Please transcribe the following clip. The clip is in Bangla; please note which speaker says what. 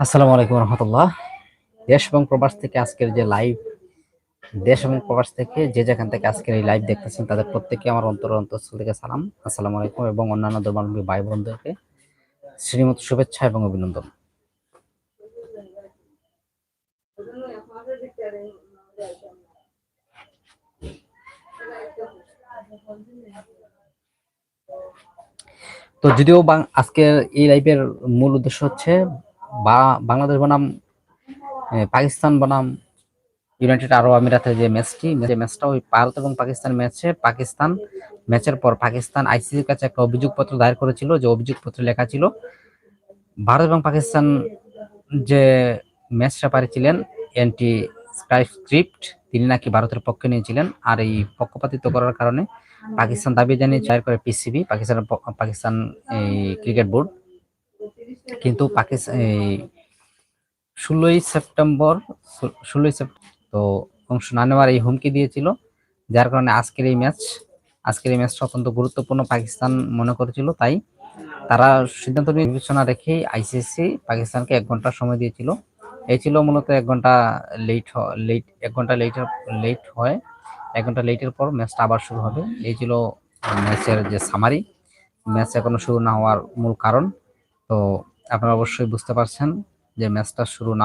Speaker 1: আসসালামু আলাইকুম রহমতুল্লাহ। দেশ এবং প্রবাস থেকে আজকের যে লাইভ দেশ এবং প্রবাস থেকে যে যেখান থেকে আজকের এই লাইভ দেখতেছেন, তাদের প্রত্যেককে আমার অন্তর অন্তঃস্থল থেকে সালাম। আসসালামু আলাইকুম এবং অন্যান্য ধর্মাবলম্বী ভাই বোনদেরকে শ্রীমত শুভেচ্ছা এবং অভিনন্দন। তো যদিও আজকের এই লাইভের মূল উদ্দেশ্য হচ্ছে বাংলাদেশ বনাম পাকিস্তান বনাম ইউনাইটেড আরব আমিরাতের যে ম্যাচটি যে ম্যাচটা ওই ভারত এবং পাকিস্তান ম্যাচে পাকিস্তান ম্যাচের পর পাকিস্তান আইসিসির কাছে একটা অভিযোগপত্র দায়ের করেছিল, যে অভিযোগপত্রে লেখা ছিল, ভারত এবং পাকিস্তান যে ম্যাচ রেফারি ছিলেন এন্টি স্ক্রিপ্ট তিনি নাকি ভারতের পক্ষে নিয়েছিলেন। আর এই পক্ষপাতিত্ব করার কারণে পাকিস্তান দাবি জানিয়ে দায়ের করে পিসিবি, পাকিস্তান পাকিস্তান, এই ক্রিকেট বোর্ড। কিন্তু পাকিস্তান এই ষোলোই সেপ্টেম্বর ষোলোই সেপ্টেম্বর, তো অংশ না নেওয়ার এই হুমকি দিয়েছিল। যার কারণে আজকের এই ম্যাচ, আজকের এই ম্যাচটা অত্যন্ত গুরুত্বপূর্ণ পাকিস্তান মনে করেছিল। তাই তারা সিদ্ধান্ত নিয়ে বিবেচনা রেখে আইসিসি পাকিস্তানকে এক ঘণ্টা সময় দিয়েছিল। এই ছিল মূলত এক ঘণ্টা লেট লেট এক ঘণ্টা লেট লেট হয়। এক ঘণ্টা লেটের পর ম্যাচটা আবার শুরু হবে। এই ছিল ম্যাচের যে সামারি ম্যাচ এখনও শুরু না হওয়ার মূল কারণ। তো আপনারা অবশ্যই বুঝতে পারছেন যে ম্যাচটা শুরু না